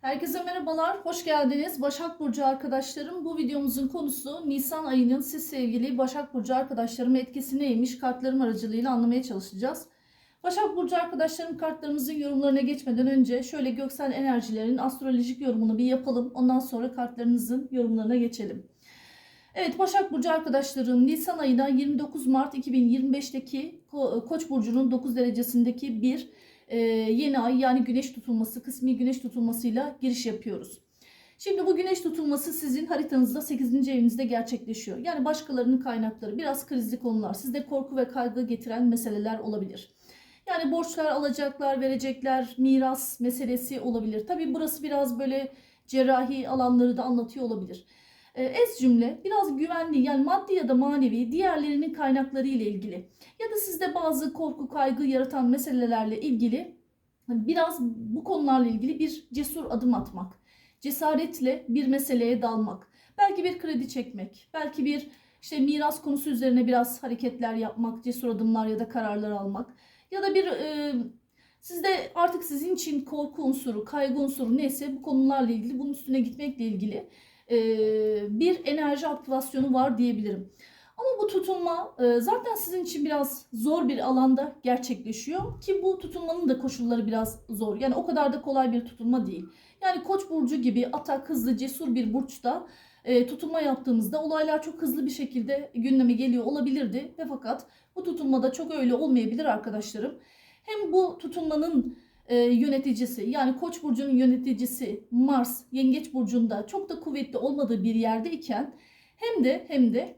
Herkese merhabalar, hoş geldiniz. Başak Burcu arkadaşlarım, bu videomuzun konusu Nisan ayının siz sevgili Başak Burcu arkadaşlarım etkisi neymiş kartlarım aracılığıyla anlamaya çalışacağız. Başak Burcu arkadaşlarım kartlarımızın yorumlarına geçmeden önce şöyle göksel enerjilerin astrolojik yorumunu bir yapalım. Ondan sonra kartlarınızın yorumlarına geçelim. Evet Başak Burcu arkadaşlarım Nisan ayına 29 Mart 2025'teki Ko- Koç burcunun 9 derecesindeki bir e, yeni ay yani güneş tutulması, kısmi güneş tutulmasıyla giriş yapıyoruz. Şimdi bu güneş tutulması sizin haritanızda 8. evinizde gerçekleşiyor. Yani başkalarının kaynakları, biraz krizli konular, sizde korku ve kaygı getiren meseleler olabilir. Yani borçlar, alacaklar, verecekler, miras meselesi olabilir. Tabii burası biraz böyle cerrahi alanları da anlatıyor olabilir. E, Ez cümle biraz güvenli yani maddi ya da manevi diğerlerinin kaynakları ile ilgili. Ya da sizde bazı korku kaygı yaratan meselelerle ilgili biraz bu konularla ilgili bir cesur adım atmak, cesaretle bir meseleye dalmak, belki bir kredi çekmek, belki bir işte miras konusu üzerine biraz hareketler yapmak, cesur adımlar ya da kararlar almak ya da bir e, sizde artık sizin için korku unsuru, kaygı unsuru neyse bu konularla ilgili bunun üstüne gitmekle ilgili bir enerji aktivasyonu var diyebilirim. Ama bu tutulma e, zaten sizin için biraz zor bir alanda gerçekleşiyor ki bu tutulmanın da koşulları biraz zor. Yani o kadar da kolay bir tutulma değil. Yani Koç burcu gibi atak, hızlı, cesur bir burçta e, tutulma yaptığımızda olaylar çok hızlı bir şekilde gündeme geliyor olabilirdi ve fakat bu tutulmada çok öyle olmayabilir arkadaşlarım. Hem bu tutulmanın e, yöneticisi yani Koç burcunun yöneticisi Mars Yengeç burcunda çok da kuvvetli olmadığı bir yerde iken hem de hem de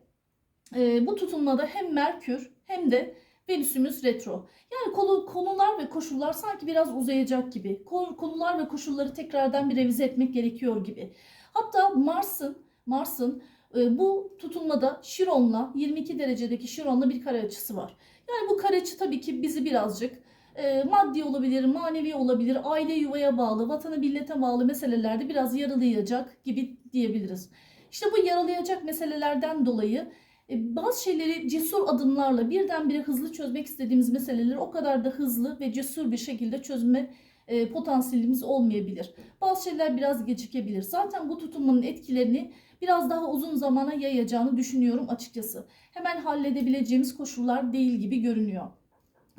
e, bu tutulmada hem Merkür hem de Venüs'ümüz retro. Yani konu, konular ve koşullar sanki biraz uzayacak gibi. Konu- Konular ve koşulları tekrardan bir revize etmek gerekiyor gibi. Hatta Mars'ın Mars'ın e, bu tutulmada Şiron'la 22 derecedeki Şiron'la bir kare açısı var. Yani bu kare açı tabii ki bizi birazcık e, maddi olabilir, manevi olabilir, aile yuvaya bağlı, vatana millete bağlı meselelerde biraz yaralayacak gibi diyebiliriz. İşte bu yaralayacak meselelerden dolayı e, bazı şeyleri cesur adımlarla birdenbire hızlı çözmek istediğimiz meseleleri o kadar da hızlı ve cesur bir şekilde çözme e, potansiyelimiz olmayabilir. Bazı şeyler biraz gecikebilir. Zaten bu tutunmanın etkilerini biraz daha uzun zamana yayacağını düşünüyorum açıkçası. Hemen halledebileceğimiz koşullar değil gibi görünüyor.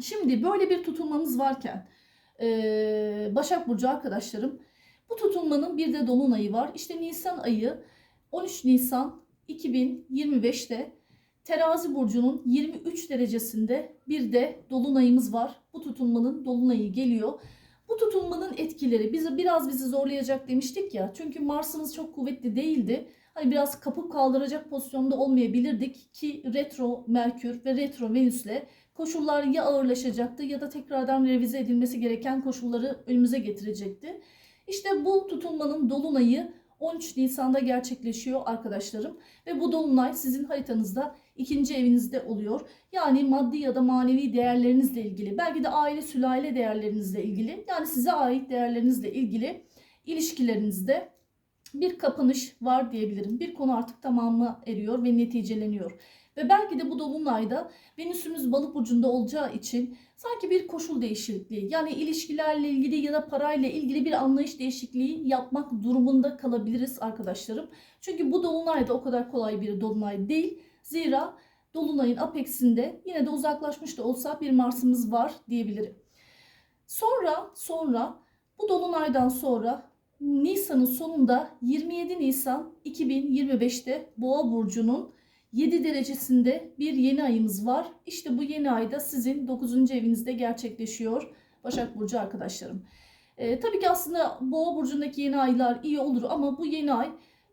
Şimdi böyle bir tutulmamız varken Başak Burcu arkadaşlarım bu tutulmanın bir de dolunayı var. İşte Nisan ayı 13 Nisan 2025'te Terazi burcunun 23 derecesinde bir de dolunayımız var. Bu tutulmanın dolunayı geliyor. Bu tutulmanın etkileri bizi biraz bizi zorlayacak demiştik ya. Çünkü Mars'ımız çok kuvvetli değildi. Hani biraz kapıp kaldıracak pozisyonda olmayabilirdik ki retro Merkür ve retro Venüs'le koşullar ya ağırlaşacaktı ya da tekrardan revize edilmesi gereken koşulları önümüze getirecekti. İşte bu tutulmanın dolunayı 13 Nisan'da gerçekleşiyor arkadaşlarım ve bu dolunay sizin haritanızda ikinci evinizde oluyor. Yani maddi ya da manevi değerlerinizle ilgili, belki de aile sülale değerlerinizle ilgili, yani size ait değerlerinizle ilgili ilişkilerinizde bir kapanış var diyebilirim. Bir konu artık tamamı eriyor ve neticeleniyor. Ve belki de bu dolunayda Venüs'ümüz balık burcunda olacağı için sanki bir koşul değişikliği yani ilişkilerle ilgili ya da parayla ilgili bir anlayış değişikliği yapmak durumunda kalabiliriz arkadaşlarım. Çünkü bu dolunay da o kadar kolay bir dolunay değil. Zira dolunayın apexinde yine de uzaklaşmış da olsa bir Mars'ımız var diyebilirim. Sonra sonra bu dolunaydan sonra Nisan'ın sonunda 27 Nisan 2025'te Boğa burcunun 7 derecesinde bir yeni ayımız var. İşte bu yeni ayda sizin 9. evinizde gerçekleşiyor Başak Burcu arkadaşlarım. Ee, tabii ki aslında Boğa Burcu'ndaki yeni aylar iyi olur ama bu yeni ay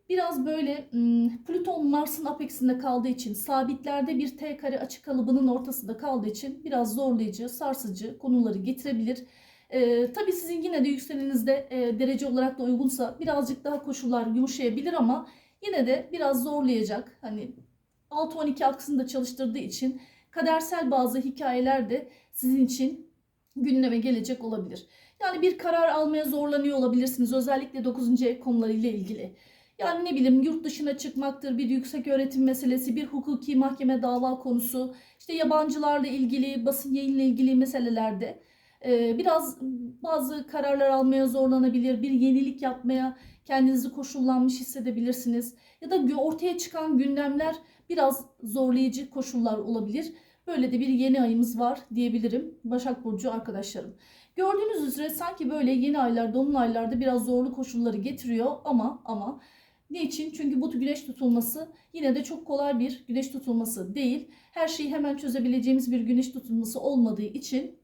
biraz böyle hmm, Plüton Mars'ın apexinde kaldığı için sabitlerde bir T kare açı kalıbının ortasında kaldığı için biraz zorlayıcı, sarsıcı konuları getirebilir. Ee, tabii sizin yine de yükselenizde e, derece olarak da uygunsa birazcık daha koşullar yumuşayabilir ama yine de biraz zorlayacak. Hani 6-12 aksını da çalıştırdığı için kadersel bazı hikayeler de sizin için gündeme gelecek olabilir. Yani bir karar almaya zorlanıyor olabilirsiniz özellikle 9. ev konularıyla ilgili. Yani ne bileyim yurt dışına çıkmaktır, bir yüksek öğretim meselesi, bir hukuki mahkeme dava konusu, işte yabancılarla ilgili, basın yayınla ilgili meselelerde e, biraz bazı kararlar almaya zorlanabilir, bir yenilik yapmaya kendinizi koşullanmış hissedebilirsiniz. Ya da ortaya çıkan gündemler biraz zorlayıcı koşullar olabilir. Böyle de bir yeni ayımız var diyebilirim Başak Burcu arkadaşlarım. Gördüğünüz üzere sanki böyle yeni aylar, dolunaylarda biraz zorlu koşulları getiriyor ama ama Niçin? Çünkü bu güneş tutulması yine de çok kolay bir güneş tutulması değil. Her şeyi hemen çözebileceğimiz bir güneş tutulması olmadığı için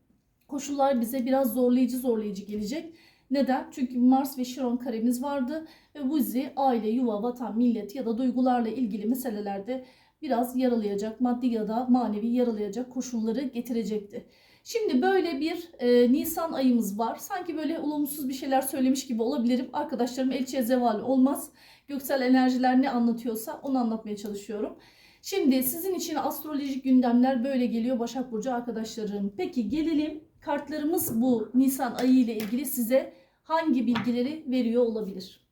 koşullar bize biraz zorlayıcı zorlayıcı gelecek. Neden? Çünkü Mars ve Şiron karemiz vardı ve bu bizi aile, yuva, vatan, millet ya da duygularla ilgili meselelerde biraz yaralayacak, maddi ya da manevi yaralayacak koşulları getirecekti. Şimdi böyle bir e, Nisan ayımız var. Sanki böyle olumsuz bir şeyler söylemiş gibi olabilirim. Arkadaşlarım elçiye zeval olmaz. Göksel enerjiler ne anlatıyorsa onu anlatmaya çalışıyorum. Şimdi sizin için astrolojik gündemler böyle geliyor Başak Burcu arkadaşlarım. Peki gelelim kartlarımız bu Nisan ayı ile ilgili size hangi bilgileri veriyor olabilir?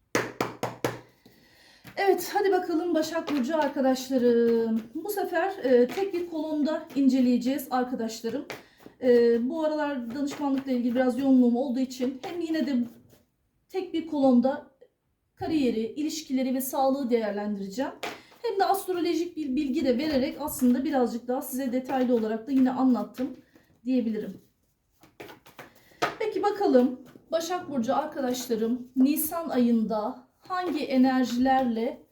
Evet hadi bakalım Başak Burcu arkadaşlarım. Bu sefer e, tek bir kolonda inceleyeceğiz arkadaşlarım. E, bu aralar danışmanlıkla ilgili biraz yoğunluğum olduğu için hem yine de tek bir kolonda kariyeri, ilişkileri ve sağlığı değerlendireceğim. Hem de astrolojik bir bilgi de vererek aslında birazcık daha size detaylı olarak da yine anlattım diyebilirim. Peki bakalım Başak Burcu arkadaşlarım Nisan ayında hangi enerjilerle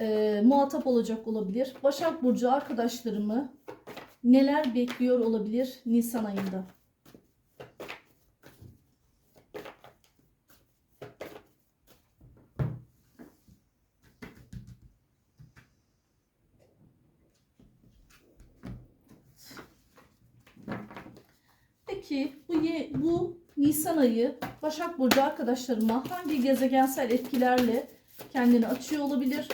e, muhatap olacak olabilir? Başak Burcu arkadaşlarımı neler bekliyor olabilir Nisan ayında? Peki bu, ye- bu Nisan ayı Başak Burcu arkadaşlarıma hangi gezegensel etkilerle kendini açıyor olabilir?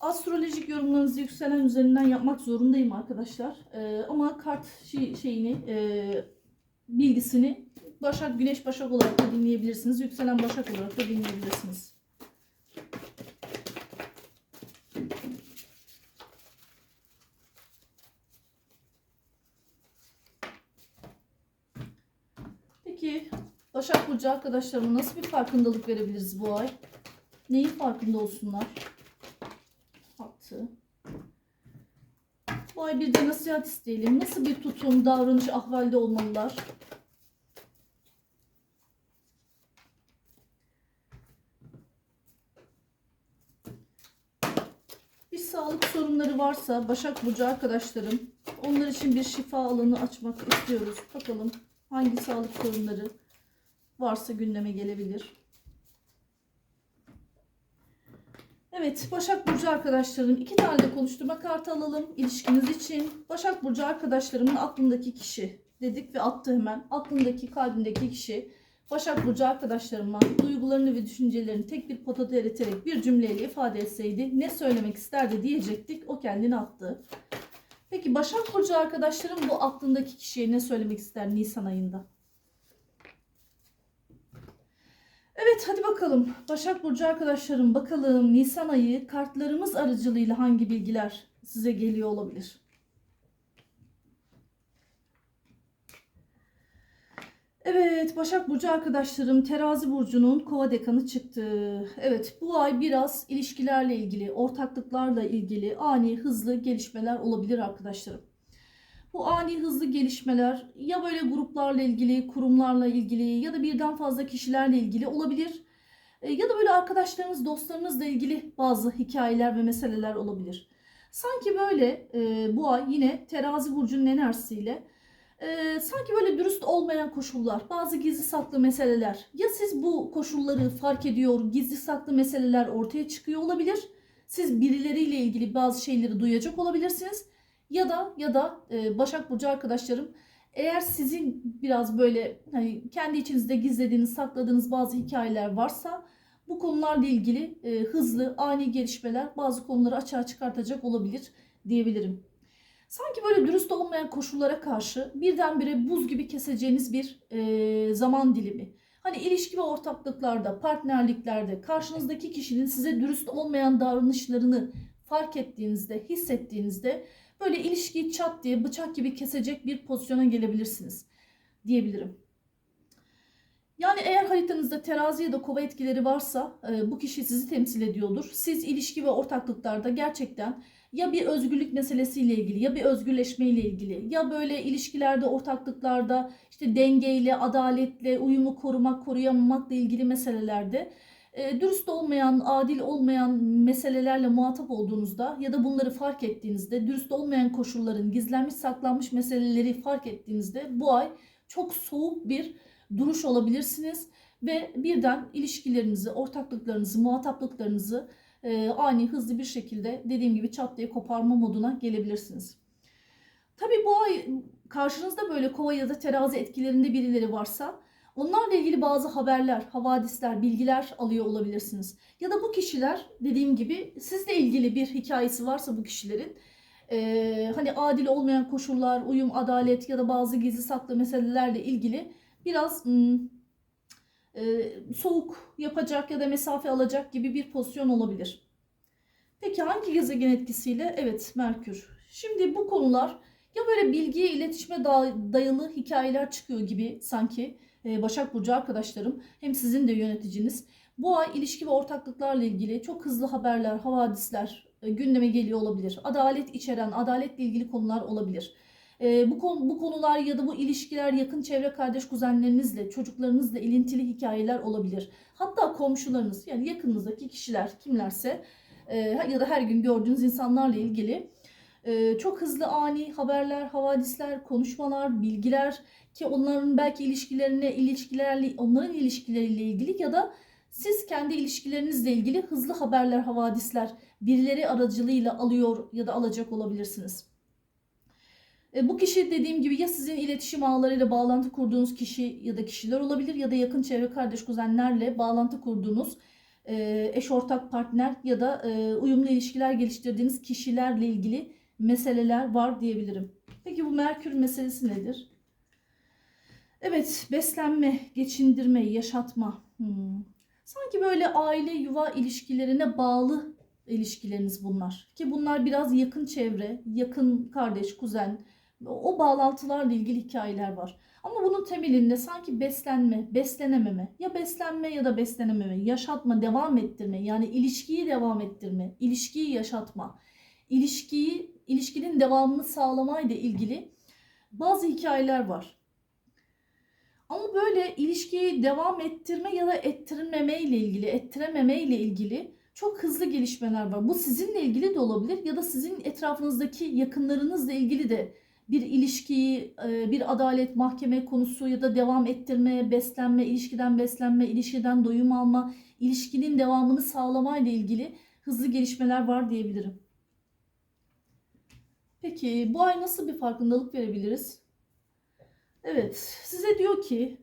Astrolojik yorumlarınızı yükselen üzerinden yapmak zorundayım arkadaşlar. Ee, ama kart şey- şeyini e, bilgisini Başak Güneş Başak olarak da dinleyebilirsiniz. Yükselen Başak olarak da dinleyebilirsiniz. Peki Başak Burcu arkadaşlarıma nasıl bir farkındalık verebiliriz bu ay? Neyin farkında olsunlar? Attı. Bu ay bir de nasihat isteyelim. Nasıl bir tutum, davranış, ahvalde olmalılar? Bir sağlık sorunları varsa Başak Burcu arkadaşlarım onlar için bir şifa alanı açmak istiyoruz. Bakalım hangi sağlık sorunları varsa gündeme gelebilir. Evet Başak Burcu arkadaşlarım iki tane de konuşturma kartı alalım ilişkiniz için. Başak Burcu arkadaşlarımın aklındaki kişi dedik ve attı hemen. Aklındaki kalbindeki kişi Başak Burcu arkadaşlarıma duygularını ve düşüncelerini tek bir potada eriterek bir cümleyle ifade etseydi ne söylemek isterdi diyecektik. O kendini attı. Peki Başak Burcu arkadaşlarım bu aklındaki kişiye ne söylemek ister Nisan ayında? Evet hadi bakalım. Başak Burcu arkadaşlarım bakalım Nisan ayı kartlarımız aracılığıyla hangi bilgiler size geliyor olabilir? Evet Başak Burcu arkadaşlarım Terazi Burcu'nun kova dekanı çıktı. Evet bu ay biraz ilişkilerle ilgili, ortaklıklarla ilgili ani hızlı gelişmeler olabilir arkadaşlarım. Bu ani hızlı gelişmeler ya böyle gruplarla ilgili, kurumlarla ilgili ya da birden fazla kişilerle ilgili olabilir. E, Ya da böyle arkadaşlarınız, dostlarınızla ilgili bazı hikayeler ve meseleler olabilir. Sanki böyle e, bu ay yine terazi burcunun enerjisiyle e, sanki böyle dürüst olmayan koşullar, bazı gizli saklı meseleler. Ya siz bu koşulları fark ediyor, gizli saklı meseleler ortaya çıkıyor olabilir. Siz birileriyle ilgili bazı şeyleri duyacak olabilirsiniz. Ya da ya da e, Başak Burcu arkadaşlarım eğer sizin biraz böyle hani kendi içinizde gizlediğiniz, sakladığınız bazı hikayeler varsa bu konularla ilgili e, hızlı, ani gelişmeler bazı konuları açığa çıkartacak olabilir diyebilirim. Sanki böyle dürüst olmayan koşullara karşı birdenbire buz gibi keseceğiniz bir e, zaman dilimi. Hani ilişki ve ortaklıklarda, partnerliklerde karşınızdaki kişinin size dürüst olmayan davranışlarını fark ettiğinizde, hissettiğinizde böyle ilişkiyi çat diye bıçak gibi kesecek bir pozisyona gelebilirsiniz diyebilirim. Yani eğer haritanızda terazi ya da kova etkileri varsa e, bu kişi sizi temsil ediyordur. Siz ilişki ve ortaklıklarda gerçekten ya bir özgürlük meselesiyle ilgili ya bir özgürleşme ile ilgili ya böyle ilişkilerde ortaklıklarda işte dengeyle, adaletle, uyumu korumak, koruyamamakla ilgili meselelerde e, dürüst olmayan, adil olmayan meselelerle muhatap olduğunuzda ya da bunları fark ettiğinizde, dürüst olmayan koşulların gizlenmiş, saklanmış meseleleri fark ettiğinizde bu ay çok soğuk bir duruş olabilirsiniz ve birden ilişkilerinizi, ortaklıklarınızı, muhataplıklarınızı e, ani hızlı bir şekilde dediğim gibi çat diye koparma moduna gelebilirsiniz. Tabii bu ay karşınızda böyle kova ya da terazi etkilerinde birileri varsa onlarla ilgili bazı haberler, havadisler, bilgiler alıyor olabilirsiniz. Ya da bu kişiler dediğim gibi sizle ilgili bir hikayesi varsa bu kişilerin e, hani adil olmayan koşullar, uyum, adalet ya da bazı gizli saklı meselelerle ilgili biraz hmm, e, soğuk yapacak ya da mesafe alacak gibi bir pozisyon olabilir. Peki hangi gezegen etkisiyle? Evet Merkür. Şimdi bu konular ya böyle bilgiye, iletişime dayalı hikayeler çıkıyor gibi sanki e, Başak Burcu arkadaşlarım hem sizin de yöneticiniz. Bu ay ilişki ve ortaklıklarla ilgili çok hızlı haberler, havadisler e, gündeme geliyor olabilir. Adalet içeren, adaletle ilgili konular olabilir. E, bu, konu, bu konular ya da bu ilişkiler yakın çevre kardeş kuzenlerinizle, çocuklarınızla ilintili hikayeler olabilir. Hatta komşularınız yani yakınınızdaki kişiler kimlerse e, ya da her gün gördüğünüz insanlarla ilgili e, çok hızlı ani haberler, havadisler, konuşmalar, bilgiler ki onların belki ilişkilerine, ilişkilerle, onların ilişkileriyle ilgili ya da siz kendi ilişkilerinizle ilgili hızlı haberler, havadisler birileri aracılığıyla alıyor ya da alacak olabilirsiniz. E, bu kişi dediğim gibi ya sizin iletişim ağlarıyla bağlantı kurduğunuz kişi ya da kişiler olabilir ya da yakın çevre kardeş kuzenlerle bağlantı kurduğunuz e, eş ortak partner ya da e, uyumlu ilişkiler geliştirdiğiniz kişilerle ilgili meseleler var diyebilirim. Peki bu Merkür meselesi nedir? Evet, beslenme, geçindirme, yaşatma. Hmm. Sanki böyle aile yuva ilişkilerine bağlı ilişkileriniz bunlar. Ki bunlar biraz yakın çevre, yakın kardeş, kuzen, o bağlantılarla ilgili hikayeler var. Ama bunun temelinde sanki beslenme, beslenememe, ya beslenme ya da beslenememe, yaşatma, devam ettirme, yani ilişkiyi devam ettirme, ilişkiyi yaşatma, ilişkiyi, ilişkinin devamını sağlamayla ilgili bazı hikayeler var. Ama böyle ilişkiyi devam ettirme ya da ettirmeme ile ilgili, ettirememe ile ilgili çok hızlı gelişmeler var. Bu sizinle ilgili de olabilir ya da sizin etrafınızdaki yakınlarınızla ilgili de bir ilişkiyi, e, bir adalet mahkeme konusu ya da devam ettirme, beslenme, ilişkiden beslenme, ilişkiden doyum alma, ilişkinin devamını sağlamayla ilgili hızlı gelişmeler var diyebilirim. Peki bu ay nasıl bir farkındalık verebiliriz? Evet, size diyor ki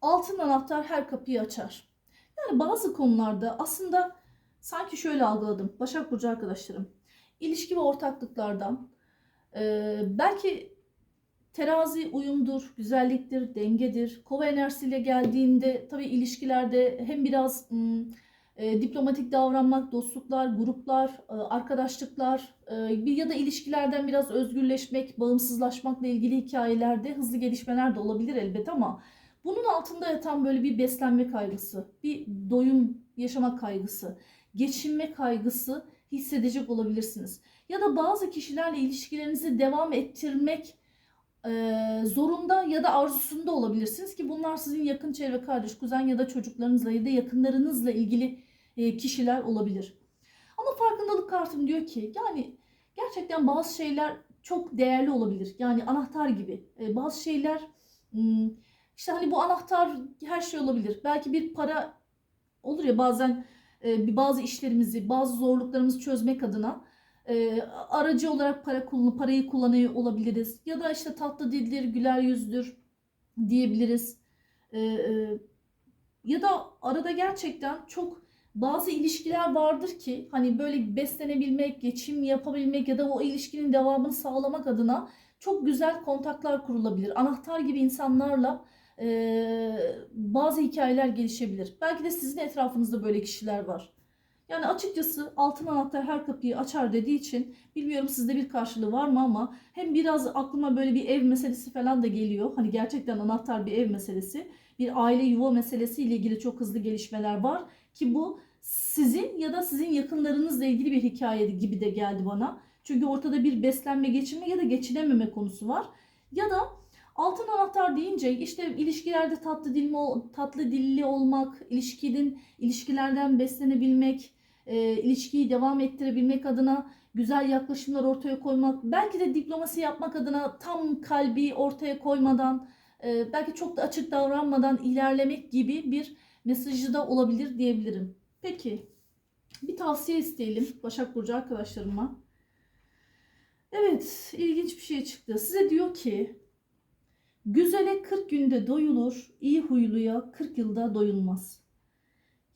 altın anahtar her kapıyı açar. Yani bazı konularda aslında sanki şöyle algıladım Başak Burcu arkadaşlarım. İlişki ve ortaklıklardan ee, belki terazi uyumdur, güzelliktir, dengedir. Kova enerjisiyle geldiğinde tabii ilişkilerde hem biraz ım, e, diplomatik davranmak, dostluklar, gruplar, e, arkadaşlıklar e, bir ya da ilişkilerden biraz özgürleşmek, bağımsızlaşmakla ilgili hikayelerde hızlı gelişmeler de olabilir elbet ama bunun altında yatan böyle bir beslenme kaygısı, bir doyum yaşamak kaygısı, geçinme kaygısı hissedecek olabilirsiniz. Ya da bazı kişilerle ilişkilerinizi devam ettirmek e, zorunda ya da arzusunda olabilirsiniz ki bunlar sizin yakın çevre kardeş, kuzen ya da çocuklarınızla ya da yakınlarınızla ilgili e, kişiler olabilir. Ama farkındalık kartım diyor ki yani gerçekten bazı şeyler çok değerli olabilir. Yani anahtar gibi. E, bazı şeyler hmm, işte hani bu anahtar her şey olabilir. Belki bir para olur ya bazen e, bazı işlerimizi, bazı zorluklarımızı çözmek adına e, aracı olarak para parayı kullanıyor olabiliriz. Ya da işte tatlı dildir, güler yüzdür diyebiliriz. E, e, ya da arada gerçekten çok bazı ilişkiler vardır ki hani böyle beslenebilmek, geçim yapabilmek ya da o ilişkinin devamını sağlamak adına çok güzel kontaklar kurulabilir. Anahtar gibi insanlarla bazı hikayeler gelişebilir. Belki de sizin etrafınızda böyle kişiler var. Yani açıkçası altın anahtar her kapıyı açar dediği için bilmiyorum sizde bir karşılığı var mı ama hem biraz aklıma böyle bir ev meselesi falan da geliyor. Hani gerçekten anahtar bir ev meselesi. Bir aile yuva meselesi ile ilgili çok hızlı gelişmeler var ki bu sizin ya da sizin yakınlarınızla ilgili bir hikaye gibi de geldi bana. Çünkü ortada bir beslenme, geçinme ya da geçinememe konusu var. Ya da altın anahtar deyince işte ilişkilerde tatlı dilli, tatlı dilli olmak, ilişkinin ilişkilerden beslenebilmek, e, ilişkiyi devam ettirebilmek adına güzel yaklaşımlar ortaya koymak, belki de diplomasi yapmak adına tam kalbi ortaya koymadan, e, belki çok da açık davranmadan ilerlemek gibi bir mesajı da olabilir diyebilirim. Peki bir tavsiye isteyelim Başak Burcu arkadaşlarıma. Evet ilginç bir şey çıktı. Size diyor ki güzele 40 günde doyulur, iyi huyluya 40 yılda doyulmaz.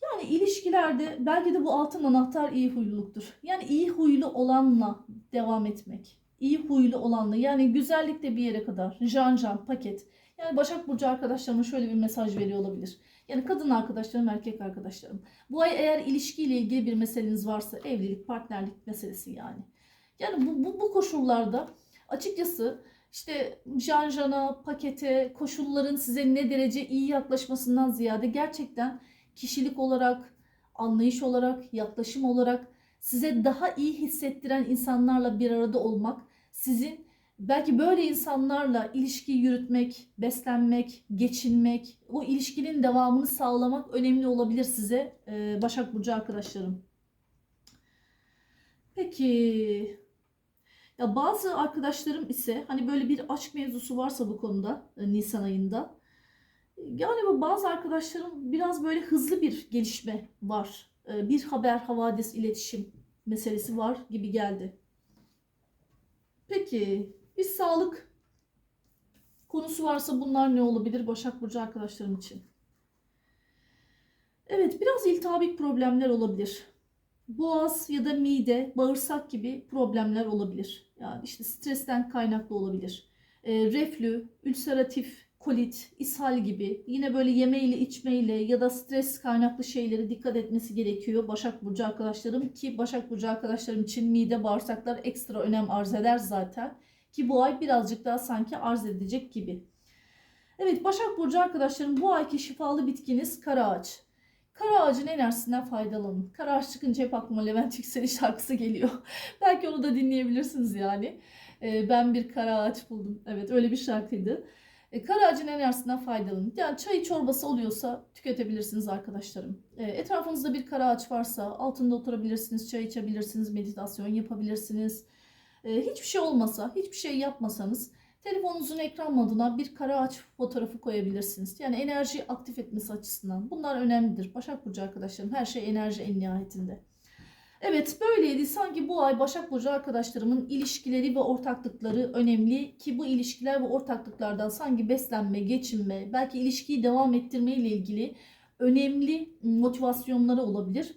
Yani ilişkilerde belki de bu altın anahtar iyi huyluluktur. Yani iyi huylu olanla devam etmek. İyi huylu olanla yani güzellikte bir yere kadar can can paket. Yani Başak Burcu arkadaşlarıma şöyle bir mesaj veriyor olabilir. Yani kadın arkadaşlarım, erkek arkadaşlarım. Bu ay eğer ilişkiyle ilgili bir meseleniz varsa evlilik, partnerlik meselesi yani. Yani bu, bu, bu koşullarda açıkçası işte janjana, pakete, koşulların size ne derece iyi yaklaşmasından ziyade gerçekten kişilik olarak, anlayış olarak, yaklaşım olarak size daha iyi hissettiren insanlarla bir arada olmak, sizin belki böyle insanlarla ilişki yürütmek, beslenmek, geçinmek, o ilişkinin devamını sağlamak önemli olabilir size e, Başak Burcu arkadaşlarım. Peki ya bazı arkadaşlarım ise hani böyle bir aşk mevzusu varsa bu konuda e, Nisan ayında galiba bazı arkadaşlarım biraz böyle hızlı bir gelişme var. E, Bir haber, havadis, iletişim meselesi var gibi geldi. Peki bir sağlık konusu varsa bunlar ne olabilir Başak Burcu arkadaşlarım için? Evet biraz iltihabik problemler olabilir. Boğaz ya da mide, bağırsak gibi problemler olabilir. Yani işte stresten kaynaklı olabilir. E, reflü, ülseratif kolit, ishal gibi yine böyle yemeyle içmeyle ya da stres kaynaklı şeylere dikkat etmesi gerekiyor Başak Burcu arkadaşlarım ki Başak Burcu arkadaşlarım için mide bağırsaklar ekstra önem arz eder zaten ki bu ay birazcık daha sanki arz edecek gibi. Evet Başak Burcu arkadaşlarım bu ayki şifalı bitkiniz kara ağaç. Kara ağacın enerjisinden faydalanın. Kara ağaç çıkınca hep aklıma Levent Yüksel'in şarkısı geliyor. Belki onu da dinleyebilirsiniz yani. Ee, ben bir kara ağaç buldum. Evet öyle bir şarkıydı. E, kara ağacın enerjisinden faydalanın. Yani çayı çorbası oluyorsa tüketebilirsiniz arkadaşlarım. E, etrafınızda bir kara ağaç varsa altında oturabilirsiniz, çay içebilirsiniz, meditasyon yapabilirsiniz. E, hiçbir şey olmasa, hiçbir şey yapmasanız telefonunuzun ekran moduna bir kara ağaç fotoğrafı koyabilirsiniz. Yani enerjiyi aktif etmesi açısından. Bunlar önemlidir. Başak Burcu arkadaşlarım her şey enerji en nihayetinde. Evet böyleydi. Sanki bu ay Başak Burcu arkadaşlarımın ilişkileri ve ortaklıkları önemli ki bu ilişkiler ve ortaklıklardan sanki beslenme, geçinme, belki ilişkiyi devam ettirme ile ilgili önemli motivasyonları olabilir.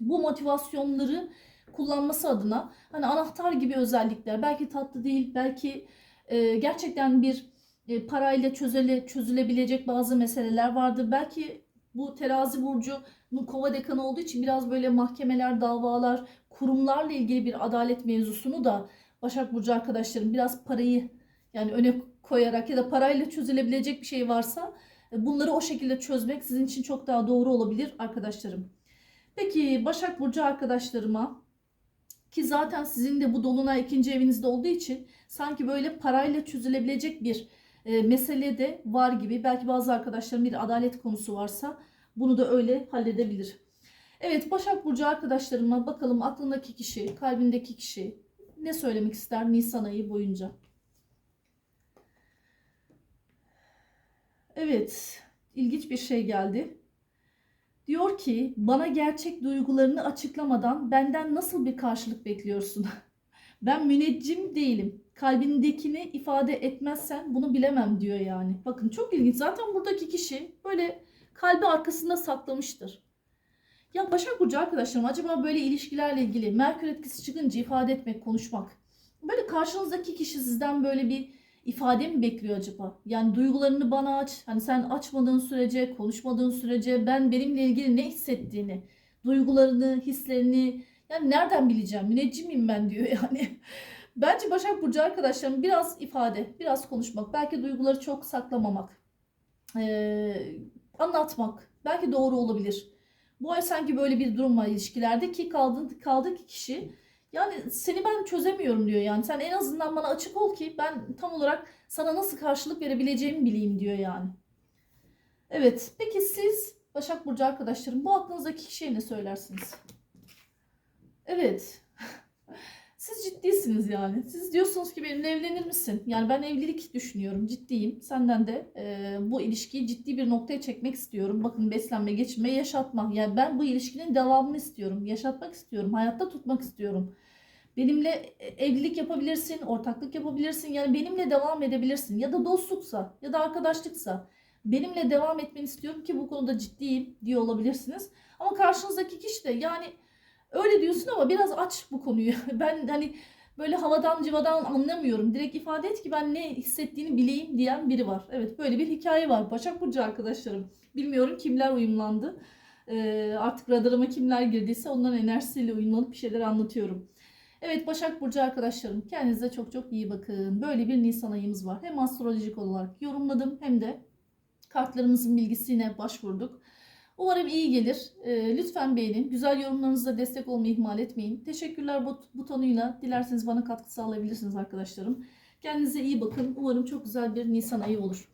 Bu motivasyonları kullanması adına hani anahtar gibi özellikler belki tatlı değil, belki e, gerçekten bir e, parayla çözüle, çözülebilecek bazı meseleler vardır. Belki bu terazi burcu kova dekanı olduğu için biraz böyle mahkemeler, davalar, kurumlarla ilgili bir adalet mevzusunu da Başak Burcu arkadaşlarım biraz parayı yani öne koyarak ya da parayla çözülebilecek bir şey varsa e, bunları o şekilde çözmek sizin için çok daha doğru olabilir arkadaşlarım. Peki Başak Burcu arkadaşlarıma ki zaten sizin de bu dolunay ikinci evinizde olduğu için sanki böyle parayla çözülebilecek bir e, mesele de var gibi. Belki bazı arkadaşların bir adalet konusu varsa bunu da öyle halledebilir. Evet Başak Burcu arkadaşlarıma bakalım aklındaki kişi, kalbindeki kişi ne söylemek ister Nisan ayı boyunca. Evet ilginç bir şey geldi. Diyor ki bana gerçek duygularını açıklamadan benden nasıl bir karşılık bekliyorsun? ben müneccim değilim. Kalbindekini ifade etmezsen bunu bilemem diyor yani. Bakın çok ilginç. Zaten buradaki kişi böyle kalbi arkasında saklamıştır. Ya Başak Burcu arkadaşlarım acaba böyle ilişkilerle ilgili Merkür etkisi çıkınca ifade etmek, konuşmak. Böyle karşınızdaki kişi sizden böyle bir ifade mi bekliyor acaba? Yani duygularını bana aç. Hani sen açmadığın sürece, konuşmadığın sürece ben benimle ilgili ne hissettiğini, duygularını, hislerini yani nereden bileceğim? Müneccimim ben diyor yani. Bence Başak Burcu arkadaşlarım biraz ifade, biraz konuşmak, belki duyguları çok saklamamak, eee, anlatmak belki doğru olabilir. Bu ay sanki böyle bir durum var ilişkilerde ki kaldı, kaldı ki kişi yani seni ben çözemiyorum diyor yani. Sen en azından bana açık ol ki ben tam olarak sana nasıl karşılık verebileceğimi bileyim diyor yani. Evet. Peki siz Başak Burcu arkadaşlarım bu aklınızdaki kişiye ne söylersiniz? Evet. Siz ciddisiniz yani. Siz diyorsunuz ki benimle evlenir misin? Yani ben evlilik düşünüyorum. Ciddiyim. Senden de e, bu ilişkiyi ciddi bir noktaya çekmek istiyorum. Bakın beslenme, geçinme, yaşatma. Yani ben bu ilişkinin devamını istiyorum. Yaşatmak istiyorum. Hayatta tutmak istiyorum. Benimle evlilik yapabilirsin, ortaklık yapabilirsin. Yani benimle devam edebilirsin. Ya da dostluksa ya da arkadaşlıksa. Benimle devam etmeni istiyorum ki bu konuda ciddiyim diyor olabilirsiniz. Ama karşınızdaki kişi de yani öyle diyorsun ama biraz aç bu konuyu. Ben hani böyle havadan civadan anlamıyorum. Direkt ifade et ki ben ne hissettiğini bileyim diyen biri var. Evet böyle bir hikaye var. Başak Burcu arkadaşlarım. Bilmiyorum kimler uyumlandı. Ee, artık radarıma kimler girdiyse onların enerjisiyle uyumlanıp bir şeyler anlatıyorum. Evet Başak Burcu arkadaşlarım kendinize çok çok iyi bakın. Böyle bir Nisan ayımız var. Hem astrolojik olarak yorumladım hem de kartlarımızın bilgisine başvurduk. Umarım iyi gelir. Ee, lütfen beğenin. Güzel yorumlarınızla destek olmayı ihmal etmeyin. Teşekkürler but- butonuyla dilerseniz bana katkı sağlayabilirsiniz arkadaşlarım. Kendinize iyi bakın. Umarım çok güzel bir Nisan ayı olur.